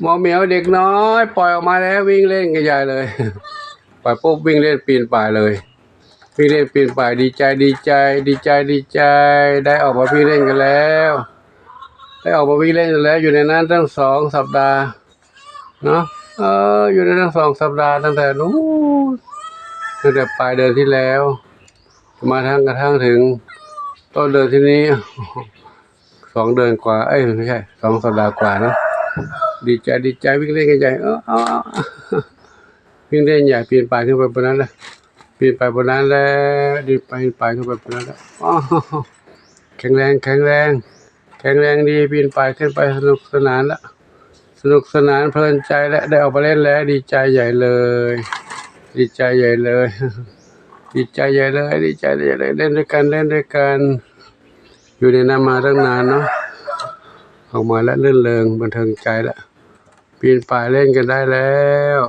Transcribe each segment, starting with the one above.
หมอเหมียวเด็กน้อย ปล่อยออกมาแล้ววิ่งเล่นกันใหญ่เลย ปล่อยปุ๊บวิ่งเล่นปีนป่ายเลยวิ่งเล่นปีนป่ายดีใจดีใจ ดีใจดีใจ ได้ออกมาวิ่งเล่นกันแล้ว ได้ออกมาวิ่งเล่นกันแล้ว อยู่ในนั้นตั้งสองสัปดาห์เนาะเออ อยู่ในนั้นสองสัปดาห์ตั้งแต่นู้นตั้งแต่ปลายเดือนที่แล้ว มาทั้งกระทั่งถึงต้นเดือนที่นี้สองเดือนกว่า เอ้ยไม่ใช่สองสัปดาห์กว่าเนอะ ดีใจดีใจวิ่งเล่นกันใหญ่เออเอาเอาวิ่งเล่นใหญ่ปีนป่ายขึ้นไปบนนั้นเลยปีนไปบนนั้นแล้วดีไปไปขึ้นไปบนนั้นแล้วแข็งแรงแข็งแรง แข็งแรงดีปีนป่ายขึ้นไปสนุกสนานละสนุกสนานเพลินใจและได้ออกมาเล่นแล้ว ดีใจใหญ่เลย ดีใจใหญ่เลย ดีใจใหญ่เลย ดีใจใหญ่เลยเล่นด้วยกันเล่นด้วยกันอยู่ในน้ำมาตั้งนานเนาะออกมาแล้วเลื่อนเริงบันเทิงใจแล้ว ปีนป่ายเล่นกันได้แล้ว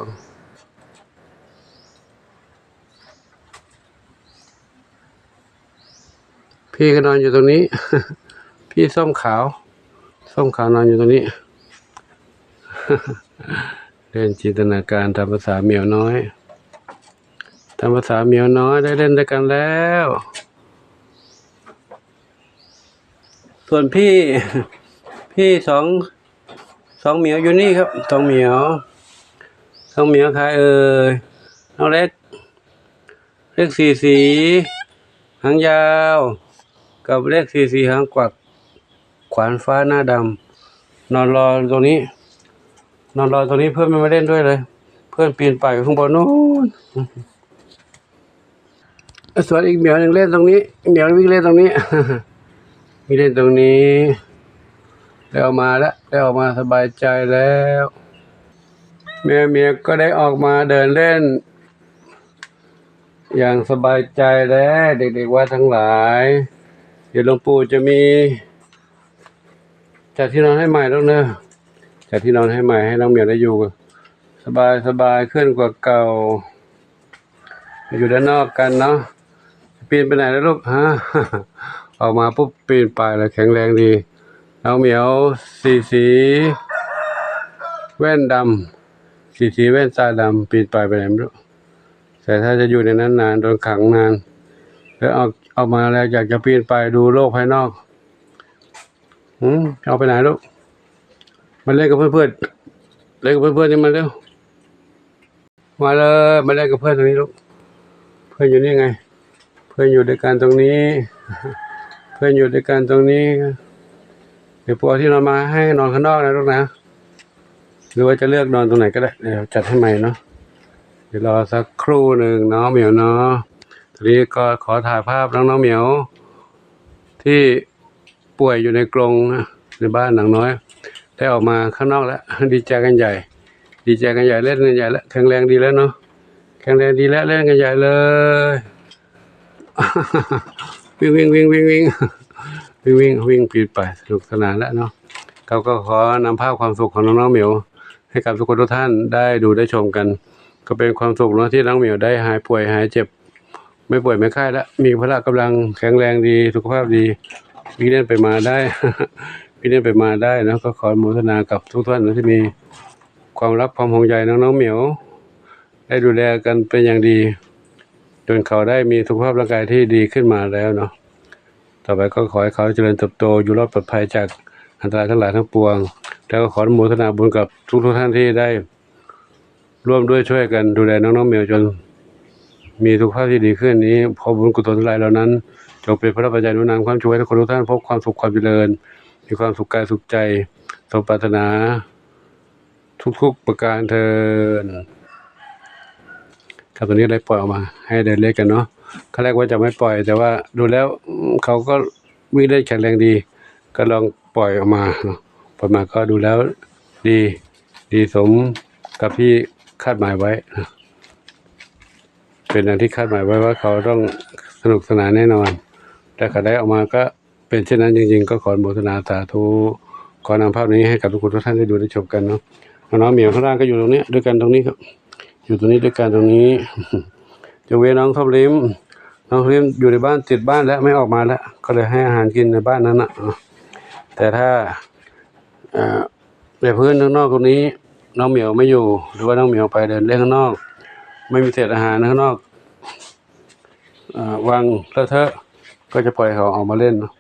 พี่ก็นอนอยู่ตรงนี้ พี่ส้มขาว ส้มขาวนอนอยู่ตรงนี้ เล่นจินตนาการทำภาษาเหมียวน้อยทำภาษาเหมียวน้อยได้เล่นด้วยกันแล้ว ส่วนพี่ พี่สอง สองเหมียวอยู่นี่ครับสองเหมียวสองเหมียวใครเอ่ยน้องเล็กเลขสี่สีหางยาว กับเลขสี่สีหางกวักขวานฟ้าหน้าดำนอนรอตรงนี้ นอนรอตรงนี้เพื่อนไม่มาเล่นด้วยเลย เพื่อนปีนป่ายอยู่ข้างบนนู้นส่วนอีกเหมียวหนึ่งเล่นตรงนี้เหมียววิ่งเล่นตรงนี้วิ่งเล่นตรงนี้ได้ออกมาแล้ว ได้ออกมาสบายใจแล้ว เมียเมียก็ได้ออกมาเดินเล่น อย่างสบายใจแล้ว เด็กๆว่าทั้งหลาย เดี๋ยวหลวงปู่จะมีจัดที่นอนให้ใหม่แล้วเนอะจัดที่นอนให้ใหม่ให้น้องเมียได้อยู่ สบายสบายขึ้นกว่าเก่า อยู่ด้านนอกกันเนาะปีนไปไหนแล้วลูกฮะออกมาปุ๊บปีนไปแล้วแข็งแรงดี น้องเหมียวสีสีแว่นดำสีสีแว่นตาดำปีนไปไปไหนไม่รู้แต่ถ้าจะอยู่ในนั้นนานโดนขังนานแล้วเอาเอามาแล้วอยากจะปีนไปดูโลกภายนอกอืมเอาไปไหนลูกมาเล่นกับเพื่อนๆเล่นกับเพื่อนๆนี่มาเร็วมาเลยมาเล่นกับเพื่อนตรงนี้ลูกเพื่อนอยู่นี่ไง เพื่อนอยู่ด้วยกันตรงนี้ เพื่อนอยู่ด้วยกันตรงนี้ เดี๋ยวปัวที่นอนมาให้นอนข้างนอกนะลูกนะ หรือว่าจะเลือกนอนตรงไหนก็ได้ เดี๋ยวจัดให้ใหม่เนาะ เดี๋ยวรอสักครู่หนึ่งเนาะเหมียวเนาะ ทีนี้ก็ขอถ่ายภาพน้องน้องเหมียว ที่ป่วยอยู่ในกรงในบ้านหลังน้อย ได้ออกมาข้างนอกแล้ว ดีใจกันใหญ่ ดีใจกันใหญ่เล่นกันใหญ่แล้วแข็งแรงดีแล้วเนาะ แข็งแรงดีแล้วเล่นกันใหญ่เลย วิ่งวิ่งวิ่งวิ่งวิ่ง วิ่งวิ่งวิ่งปีนไปสนุกสนานแล้วเนาะเขาก็ขอนำภาพความสุขของน้องๆเหมียว ให้กับทุกคนทุกท่านได้ดูได้ชมกัน ก็เป็นความสุขเนาะที่น้องเหมียวได้หายป่วยหายเจ็บ ไม่ป่วยไม่ไข้แล้วมีพละกำลังแข็งแรงดีสุขภาพดีวิ่งเล่นไปมาได้วิ่งเล่นไปมาได้นะก็ขออนุโมทนากับทุกท่านนะที่มีความรักความห่วงใยน้องๆเหมียว ได้ดูแลกันเป็นอย่างดี จนเขาได้มีสุขภาพร่างกายที่ดีขึ้นมาแล้วเนาะ ต่อไปก็ขอให้เขาเจริญเติบโตอยู่รอดปลอดภัยจากอันตรายทั้งหลายทั้งปวง แล้วก็ขออนุโมทนาบุญกับทุกๆท่านที่ได้ ร่วมด้วยช่วยกันดูแลน้องๆเมียวจน มีสุขภาพที่ดีขึ้นนี้ขอบุญกุศลทั้งหลายเหล่านั้นจงเป็นพระปัจจัยนุนนำความช่วยให้ทุกคนทุกท่านพบความสุขความเจริญ มีความสุขกายสุขใจสมปรารถนา ทุกๆประการเทินครับตอนนี้ได้ปล่อยออกมา ให้เดินเล่นกันเนาะ ขั้นแรกว่าจะไม่ปล่อย แต่ว่าดูแล้วเขาก็วิ่งได้แข็งแรงดี ก็ลองปล่อยออกมาเนาะปล่อยมาก็ดูแล้วดี ดีสมกับที่คาดหมายไว้ เป็นอย่างที่คาดหมายไว้ว่าเขาต้องสนุกสนานแน่นอน แต่เขาได้ออกมาก็เป็นเช่นนั้นจริง ๆ ก็ขออนุโมทนาสาธุขอนำภาพนี้ให้กับทุกคนทุกท่านได้ดูได้ชมกันเนาะน้องเหมียวข้างล่างก็อยู่ตรงนี้ด้วยกันตรงนี้ครับ อยู่ตรงนี้ด้วยกันตรงนี้จะเวน้องทบลิม น้องทบลิมอยู่ในบ้านติดบ้านแล้วไม่ออกมาแล้ว ก็เลยให้อาหารกินในบ้านนั้นนะแต่ถ้าในพื้นข้างนอกตรงนี้ น้องเหมียวไม่อยู่ หรือว่าน้องเหมียวไปเดินเล่นข้างนอก ไม่มีเศษอาหารข้างนอกอวางเลอะเทอะก็จะปล่อยเขาออกมาเล่นเนาะ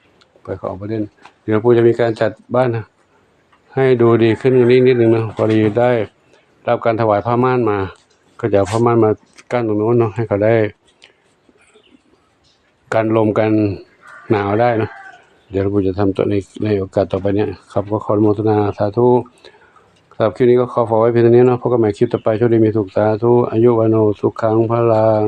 ปล่อยเขาออกมาเล่น เดี๋ยวปูจะมีการจัดบ้านนะให้ดูดีขึ้นนี้นิดนึงนะพอดีได้รับการถวายผ้าม่านมา ก็จะเอาผ้าม่านมากั้นตรงโน้นเนาะให้เขาได้ การลมกันหนาวได้นะเดี๋ยวเราจะทำตัวในในโอกาสต่อไปเนี่ยครับก็ขออนุโมทนาสาธุสำหรับคลิปนี้ก็ขอฝากไว้เพียงเท่านี้เนาะพบกันใหม่คลิปต่อไปโชคดีมีสุขสาธุอายุวันโนสุขังพลัง